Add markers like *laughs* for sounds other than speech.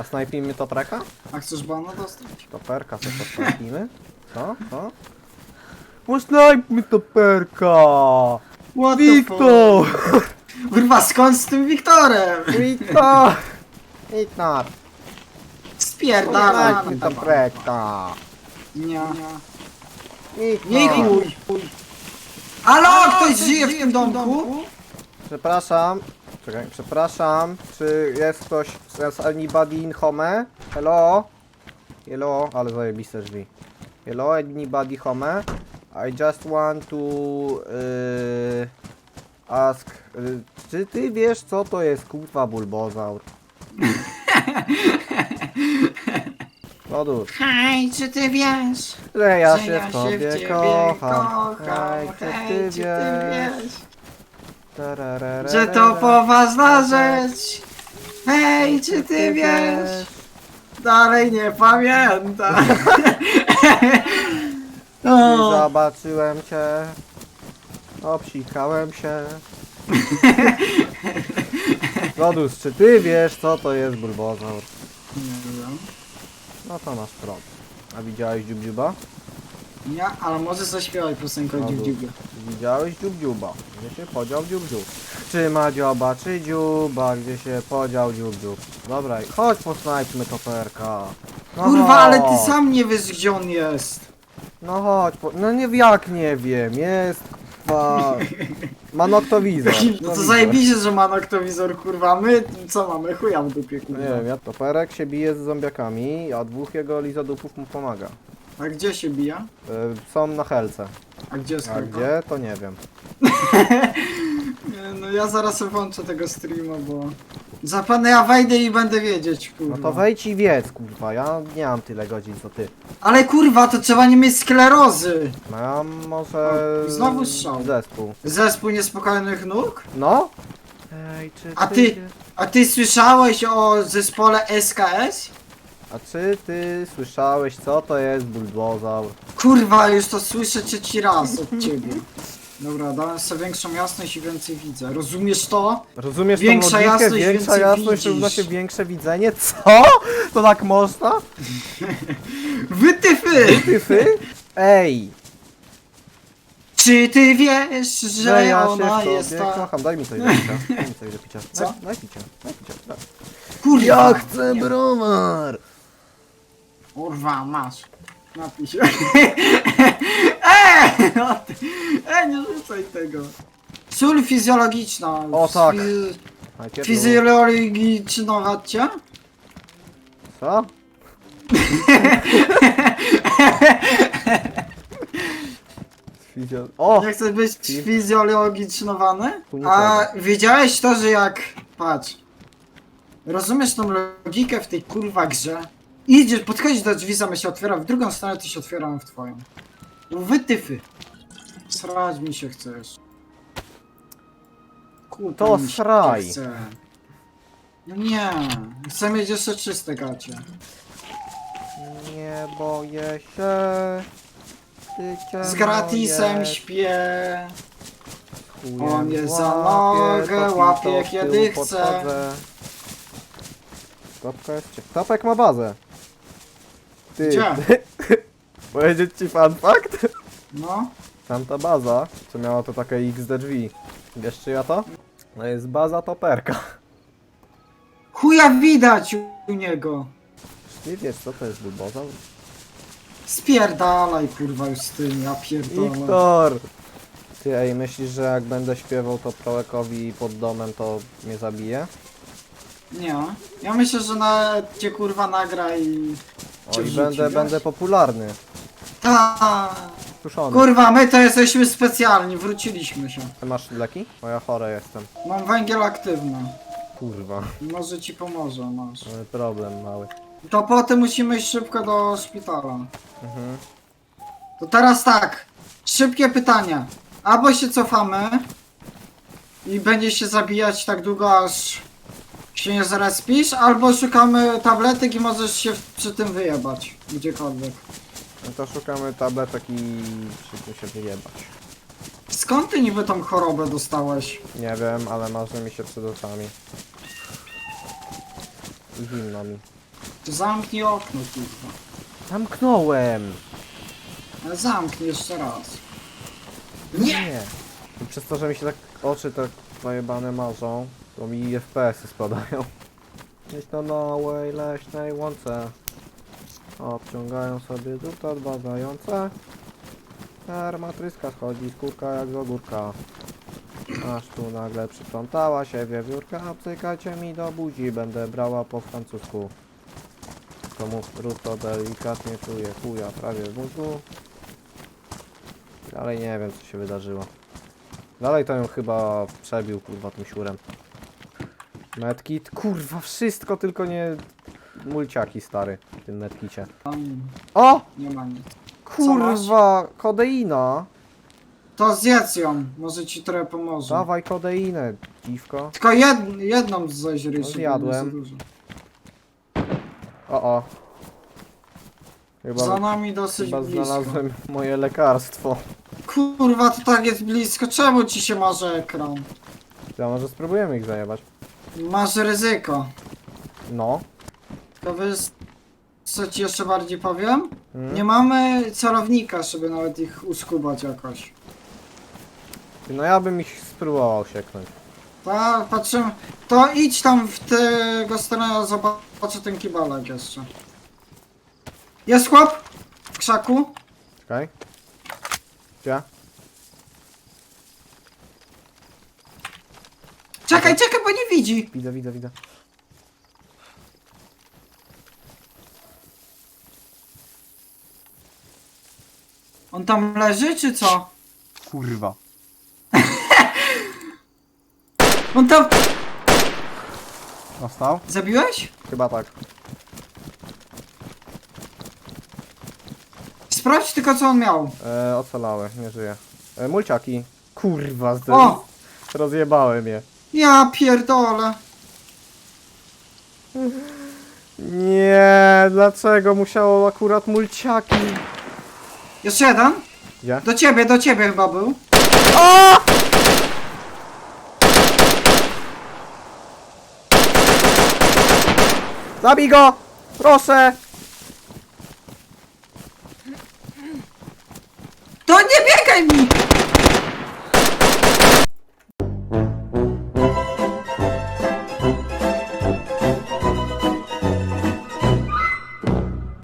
A snajpimy topreka? A chcesz bana dostać? Toperka, to co snajpimy? Co? Co? Usnajpmy toperka! What the Wiktor! fuck? Kurwa, skąd z tym Wiktorem? Wiktor! Wiktor! Spierdala. Usnajpmy toperka! Nie. Wiktor! Nie chuj. Halo, ktoś żyje w tym domku? Przepraszam. Czekaj, przepraszam. Czy jest ktoś z anybody in home? Hello? Hello? Ale zajebiste drzwi. Hello, anybody home? I just want to yy, ask. Yy, czy ty wiesz co to jest kurwa bulbozaur? *laughs* Otóż, Hej, czy ty wiesz? że ja się w tobie kocham. Hej, czy ty wiesz? Tararara. Że to poważna rzecz. Hej, czy ty wiesz? Dalej nie pamiętam. *laughs* O, zobaczyłem cię. Obsikałem się. *laughs* Rodus, czy ty wiesz co to jest bulbozaur? Nie wiem. No to masz problem. A widziałeś dziubdziuba? Nie, ale może zaśpiewaj piosenkę o dziubdziubie. Widziałeś dziubdziuba? Gdzie się podział dziubdziub? Czy ma dzioba, czy dziuba? Gdzie się podział dziubdziub? Dobra, chodź posnajpmy toperka. No Kurwa, ale chodź. ty sam nie wiesz gdzie on jest. No chodź, po... no nie jak nie wiem, jest kurwa... Ma noktowizor. *laughs* No to zajebiście, że ma noktowizor, kurwa. My co mamy? Chuja w dupie, No kurwa. nie wiem, ja toperek się bije z zombiakami, a dwóch jego lizodupów mu pomaga. A gdzie się bija? Y, są na helce, A gdzie jest a gdzie to nie wiem. Nie, *laughs* No ja zaraz włączę tego streama, bo... Zapewne ja wejdę i będę wiedzieć, kurwa. No to wejdź i wiedz, kurwa, ja nie mam tyle godzin co ty. Ale kurwa, to trzeba nie mieć sklerozy. No ja może... O, znowu strzał. Zespół. Zespół niespokojnych nóg? No? Ej, czy A ty- A ty słyszałeś o zespole SKS? A czy ty słyszałeś co to jest buldozaur? Kurwa, już to słyszę trzeci raz od ciebie. Dobra, dałem sobie większą jasność i więcej widzę. Rozumiesz to? Rozumiesz Większa tą logikę? jasność, Większa więcej jasność widzisz. równa się większe widzenie? Co? To tak można? *laughs* Wytyfy! Tyfy? Ej! Czy ty wiesz, że ja ona się w jest tobie ta... kocham. Daj mi coś do picia. Daj mi coś do picia. Co? Daj, daj picia. Daj picia. Daj. Kurwa! chcę browar! Kurwa, masz. Napij się. *laughs* Eee! no ty- Ej, nie rzucaj tego. Sól fizjologiczna. O, tak. Fiz- Najpierw... Fizjologiczna, chodźcie. Co? *laughs* Fizjo... O! Nie chcesz być Fi- fizjologicznowany? A trzeba. wiedziałeś to, że jak... Patrz. Rozumiesz tą logikę w tej kurwa grze? Idziesz, podchodzisz do drzwi, zamiast się otwiera w drugą stronę, to się otwieram w twoją. No Wytyfy. Srać mi się chcesz. Kurwa, To mi się sraj. Chce. No nie, chcę mieć jeszcze czyste gacie. Nie boję się. Życie Z gratisem moje, śpię. chujem on jest za łapie, nogę, łapie, kiedy chce. podchodzę. Topka jest cie- Topek ma bazę. Ty. Gdzie? *laughs* Powiedzieć ci fun fact? No. Tamta baza, co miała to takie XD drzwi. Wiesz czyja to? No jest baza toperka. Chuja widać u niego. Nie wiesz co to jest bulbozaur? Spierdalaj kurwa już z tym, ja pierdolę. Wiktor! Ty ej, myślisz, że jak będę śpiewał to prolekowi pod domem, to mnie zabije? Nie. Ja myślę, że na cię kurwa nagra i... O, i będę, będę popularny. Ta. Tuszony. Kurwa, my to jesteśmy specjalni, wróciliśmy się. Ty masz leki? Bo ja chory jestem. Mam węgiel aktywny. Kurwa. Może ci pomoże, masz. Mamy problem mały. To potem musimy iść szybko do szpitala. Mhm. To teraz tak. Szybkie pytania. Albo się cofamy i będzie się zabijać tak długo, aż się nie zarespisz, albo szukamy tabletek i możesz się w- przy tym wyjebać. Gdziekolwiek. No to szukamy tabletek i przy tym się wyjebać. Skąd ty niby tą chorobę dostałeś? Nie wiem, ale marzy mi się przed oczami. I zimno mi. Zamknij okno, kurwa. Zamknąłem! Zamknij jeszcze raz. Nie! I przez to, że mi się tak oczy tak zajebane marzą, to mi FPS-y spadają. Gdzieś na małej leśnej łące obciągają sobie druta odbadające. Armatryska schodzi skórka jak z ogórka. Aż tu nagle przyplątała się wiewiórka, obcykajcie mi do buzi, będę brała po francusku. Komu to delikatnie czuje chuja prawie w mózgu. Dalej nie wiem co się wydarzyło. Dalej to ją chyba przebił kurwa tym siurem. Medkit, kurwa wszystko tylko nie mulciaki stary w tym medkicie. Tam O! nie ma nic. Kurwa, kodeina! To zjedz ją, może ci trochę pomoże. Dawaj kodeinę, dziwko. Tylko jed, jedną ryż. No, zjadłem. O o. Za Chyba, nami dosyć chyba blisko. znalazłem moje lekarstwo. Kurwa, to tak jest blisko. Czemu ci się marzy ekran? Ja może spróbujemy ich zajebać. Masz ryzyko. No. To wiesz, co ci jeszcze bardziej powiem? Mm. Nie mamy celownika, żeby nawet ich uskubać jakoś. No ja bym ich spróbował sieknąć. Tak, patrzymy. To idź tam w tego stronę, zobaczę ten kibalek jeszcze. Jest chłop? W krzaku? Czekaj. Gdzie? Czekaj, czekaj, bo nie widzi. Widzę, widzę, widzę. On tam leży, czy co? Kurwa. *laughs* On tam... Dostał? Zabiłeś? Chyba tak. Sprawdź tylko, co on miał. E, ocalały, nie żyje. E, mulciaki. Kurwa, zdę... O! rozjebałem je. Ja pierdolę. Nie, dlaczego musiało akurat mulciaki? Jeszcze jeden? Gdzie? Do ciebie, do ciebie chyba był. O! Zabij go! Proszę! To nie biegaj mi!